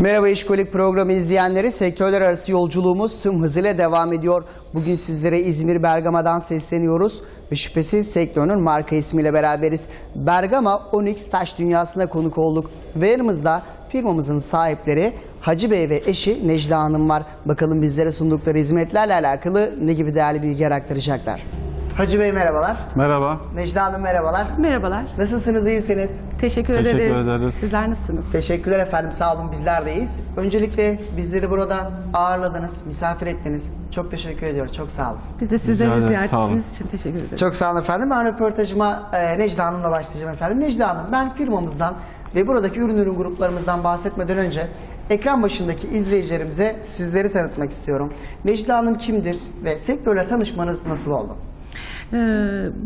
Merhaba İşkolik programı izleyenleri. Sektörler arası yolculuğumuz tüm hızıyla devam ediyor. Bugün sizlere İzmir Bergama'dan sesleniyoruz ve şüphesiz sektörün marka ismiyle beraberiz. Bergama Onyx Taş Dünyası'na konuk olduk ve yanımızda firmamızın sahipleri Hacı Bey ve eşi Necla Hanım var. Bakalım bizlere sundukları hizmetlerle alakalı ne gibi değerli bilgiler aktaracaklar. Hacı Bey merhabalar. Merhaba. Necla Hanım merhabalar. Merhabalar. Nasılsınız, iyisiniz? Teşekkür, Teşekkür ederiz. ederiz. Sizler nasılsınız? Teşekkürler efendim. Sağ olun. Bizler deyiz. Öncelikle bizleri burada ağırladınız, misafir ettiniz. Çok teşekkür ediyorum. Çok sağ olun. Biz de sizleri ziyaret ettiğiniz için teşekkür ederiz. Çok sağ olun efendim. Ben röportajıma e, Necla Hanım'la başlayacağım efendim. Necla Hanım, ben firmamızdan ve buradaki ürün ürün gruplarımızdan bahsetmeden önce ekran başındaki izleyicilerimize sizleri tanıtmak istiyorum. Necla Hanım kimdir ve sektörle tanışmanız nasıl oldu? Ee,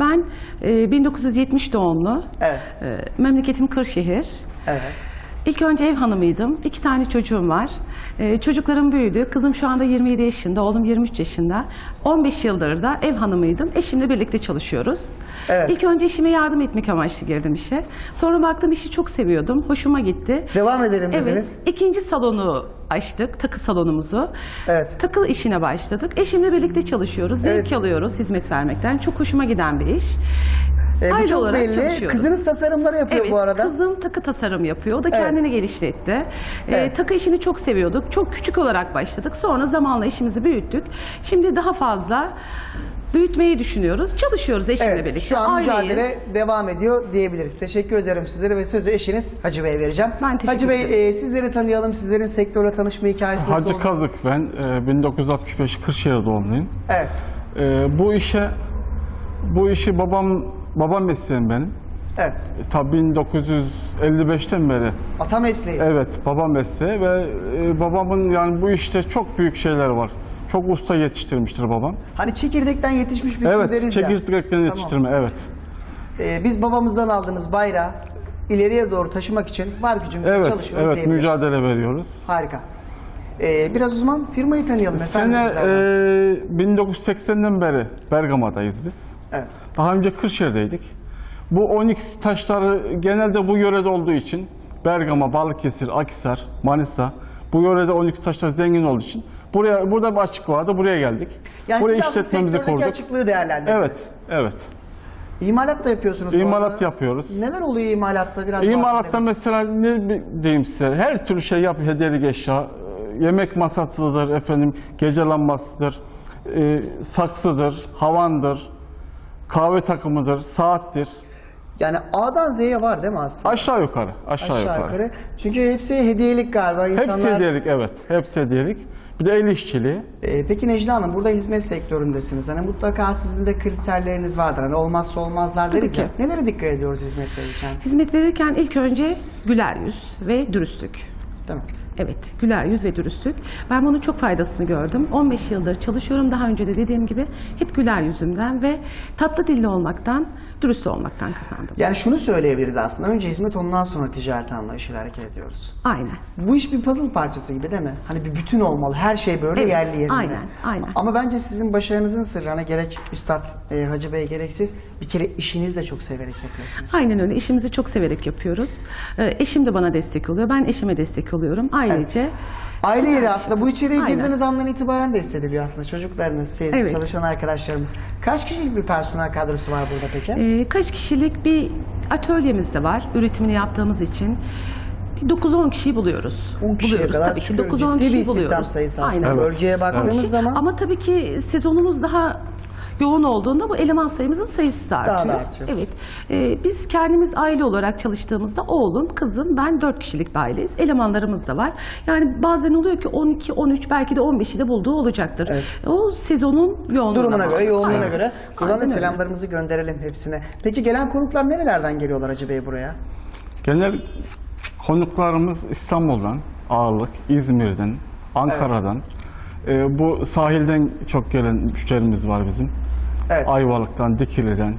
ben e, 1970 doğumlu. Evet. Ee, memleketim Kırşehir. Evet. İlk önce ev hanımıydım. İki tane çocuğum var. Ee, çocuklarım büyüdü. Kızım şu anda 27 yaşında, oğlum 23 yaşında. 15 yıldır da ev hanımıydım. Eşimle birlikte çalışıyoruz. Evet. İlk önce eşime yardım etmek amaçlı girdim işe. Sonra baktım işi çok seviyordum. Hoşuma gitti. Devam edelim Evet. dediniz. ikinci salonu açtık, takı salonumuzu. Evet. Takı işine başladık. Eşimle birlikte çalışıyoruz. Zevk Evet. alıyoruz hizmet vermekten. Çok hoşuma giden bir iş. E, bu Aile çok olarak belli. çalışıyoruz. Kızınız tasarımları yapıyor Evet, bu arada. kızım takı tasarım yapıyor. O da Evet. kendini geliştirdi. Ee, Evet. takı işini çok seviyorduk. Çok küçük olarak başladık. Sonra zamanla işimizi büyüttük. Şimdi daha fazla büyütmeyi düşünüyoruz. Çalışıyoruz eşimle Evet, birlikte. şu an Aileyiz. mücadele devam ediyor diyebiliriz. Teşekkür ederim sizlere ve sözü eşiniz Hacı Bey'e vereceğim. Ben teşekkür Hacı Bey e, sizleri tanıyalım. Sizlerin sektörle tanışma hikayesi nasıl Hacı oldu? Kazık ben. e, 1965 Kırşehir doğumluyum. Evet. E, bu işe bu işi babam babam mesleğim benim. Evet. E, Tabii 1955'ten beri Ata mesleği. evet babam mesleği ve e, babamın yani bu işte çok büyük şeyler var. Çok usta yetiştirmiştir babam. Hani çekirdekten yetişmiş bir Evet, deriz ya. çekirdekten yetiştirme evet. E, biz babamızdan aldığımız bayrağı ileriye doğru taşımak için var gücümüzle Evet, çalışıyoruz evet mücadele veriyoruz. Harika. E, biraz o zaman firmayı tanıyalım efendim Sene sizlerden. e, 1980'den beri Bergama'dayız biz. Evet. Daha önce Kırşehir'deydik. Bu onyx taşları genelde bu yörede olduğu için Bergama, Balıkesir, Akhisar, Manisa bu yörede onyx taşlar zengin olduğu için buraya burada bir açık vardı. Buraya geldik. Yani buraya siz aslında sektördeki kurduk. açıklığı değerlendiriyorsunuz. Evet, evet. İmalat da yapıyorsunuz. bu İmalat arada. yapıyoruz. Neler oluyor imalatta? Biraz İmalatta bahsedelim. mesela ne bi- diyeyim size? Her türlü şey yap hediyelik eşya. Yemek masasıdır efendim, gece lambasıdır, e, saksıdır, havandır, kahve takımıdır, saattir. Yani A'dan Z'ye var değil mi aslında? Aşağı yukarı, aşağı, Aşağı yukarı. yukarı. Çünkü hepsi hediyelik galiba. İnsanlar... Hepsi hediyelik evet. Hepsi hediyelik. Bir de el işçiliği. Ee, peki Necla Hanım burada hizmet sektöründesiniz. Hani mutlaka sizin de kriterleriniz vardır. Hani olmazsa olmazlar deriz ya. Nelere dikkat ediyoruz hizmet verirken? Hizmet verirken ilk önce güler yüz ve dürüstlük. Mi? Evet, güler yüz ve dürüstlük. Ben bunun çok faydasını gördüm. 15 yıldır çalışıyorum. Daha önce de dediğim gibi hep güler yüzümden ve tatlı dilli olmaktan, dürüst olmaktan kazandım. Yani şunu söyleyebiliriz aslında. Önce hizmet ondan sonra ticaret anlayışıyla hareket ediyoruz. Aynen. Bu iş bir puzzle parçası gibi değil mi? Hani bir bütün olmalı. Her şey böyle Evet, yerli yerinde. aynen, aynen. Ama bence sizin başarınızın sırrı hani gerek Üstad e, Hacı Bey gerek siz bir kere işinizi de çok severek yapıyorsunuz. Aynen öyle. İşimizi çok severek yapıyoruz. Ee, eşim de bana destek oluyor. Ben eşime destek oluyorum. Ailece Aile yeri aslında bu içeriye Aynen. girdiğiniz andan itibaren de hissediliyor aslında. Çocuklarınız, siz, Evet. çalışan arkadaşlarımız. Kaç kişilik bir personel kadrosu var burada peki? Ee, kaç kişilik bir atölyemiz de var üretimini yaptığımız için. Bir 9-10 kişiyi buluyoruz. 10 kişiye buluyoruz kadar tabii ki. çıkıyor. 9-10 Ciddi bir kişiyi istihdam buluyoruz. sayısı aslında. Aynen. Bölgeye baktığımız Evet. zaman Ama tabii ki sezonumuz daha yoğun olduğunda bu eleman sayımızın sayısı da artıyor. da artıyor. Evet. Ee, biz kendimiz aile olarak çalıştığımızda oğlum, kızım, ben 4 kişilik bir aileyiz. Elemanlarımız da var. Yani bazen oluyor ki 12, 13 belki de 15'i de bulduğu olacaktır. Evet. O sezonun yoğunluğuna durumuna bağlı. göre, yoğunluğuna Aynen. göre. Buradan da Aynen öyle. selamlarımızı gönderelim hepsine. Peki gelen konuklar nerelerden geliyorlar Hacı Bey buraya? Genel konuklarımız İstanbul'dan, ağırlık, İzmir'den, Ankara'dan. E, bu sahilden çok gelen müşterimiz var bizim. Evet. Ayvalık'tan, Dikili'den.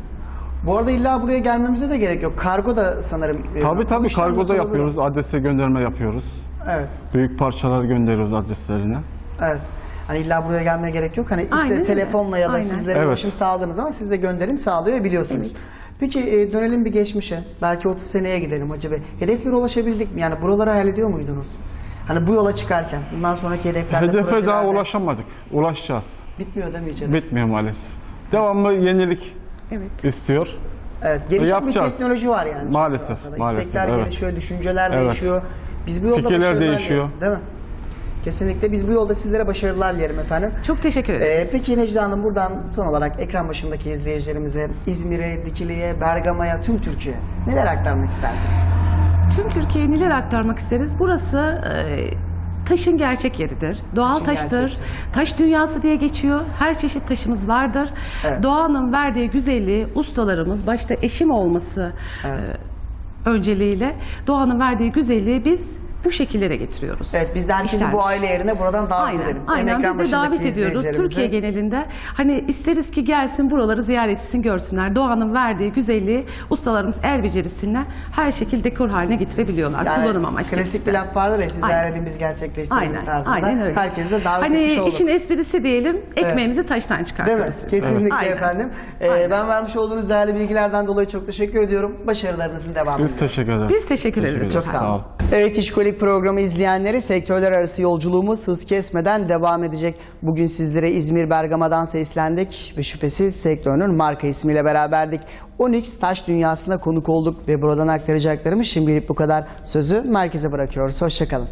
Bu arada illa buraya gelmemize de gerek yok. Kargo da sanırım. e, Tabii tabii işlem kargoda nasıl yapıyoruz, adrese gönderme yapıyoruz. Evet. Büyük parçalar gönderiyoruz adreslerine. Evet. Hani illa buraya gelmeye gerek yok. Hani iste Aynen öyle. telefonla ya da Aynen. sizlere Evet. ulaşım sağladığınız zaman siz de gönderim sağlayabiliyorsunuz. Peki e, dönelim bir geçmişe. Belki 30 seneye gidelim Hacı Bey. Hedeflere ulaşabildik mi? Yani buraları hayal ediyor muydunuz? Hani bu yola çıkarken bundan sonraki hedeflerde Hedefe daha projelerde- ulaşamadık. Ulaşacağız. Bitmiyor değil mi? Bitmiyor maalesef. Devamlı yenilik Evet. istiyor. Evet, gelişen bir Yapacağız. teknoloji var yani. Maalesef, maalesef, İstekler evet. gelişiyor, düşünceler Evet. değişiyor. Biz bu yolda Fikirler değişiyor. Değil mi? Kesinlikle biz bu yolda sizlere başarılar dilerim efendim. Çok teşekkür ederim. Ee, peki Necla Hanım buradan son olarak ekran başındaki izleyicilerimize İzmir'e, Dikili'ye, Bergama'ya, tüm Türkiye'ye neler aktarmak istersiniz? Tüm Türkiye'ye neler aktarmak isteriz? Burası e, taşın gerçek yeridir. Doğal Taşın taştır. gerçek Taş dünyası diye geçiyor. Her çeşit taşımız vardır. Evet. Doğanın verdiği güzelliği ustalarımız başta eşim olması Evet. e, önceliğiyle doğanın verdiği güzelliği biz bu şekillere getiriyoruz. Evet biz de herkesi İşler. bu aile yerine buradan davet Aynen, edelim. Aynen. ekran Biz de davet ediyoruz Türkiye genelinde. Hani isteriz ki gelsin buraları ziyaret etsin, görsünler. Doğanın verdiği güzelliği ustalarımız el becerisiyle her şekilde dekor haline getirebiliyorlar. Yani Kullanım amaçlı. klasik bir laf vardır ya siz gerçekleştirelim Aynen, tarzında. aynen öyle. Herkesi de davet hani etmiş olduk. işin esprisi diyelim, ekmeğimizi taştan Değil mi? çıkartıyoruz biz. Kesinlikle Aynen. efendim. Ee, Aynen. ben vermiş olduğunuz değerli bilgilerden dolayı çok teşekkür ediyorum. Başarılarınızın devamını. Biz teşekkür ederiz. Biz teşekkür ederiz. Çok sağ olun. Evet İşkolik programı izleyenleri sektörler arası yolculuğumuz hız kesmeden devam edecek. Bugün sizlere İzmir Bergama'dan seslendik ve şüphesiz sektörünün marka ismiyle beraberdik. Onyx taş dünyasına konuk olduk ve buradan aktaracaklarımız şimdilik bu kadar. Sözü merkeze bırakıyoruz. Hoşçakalın.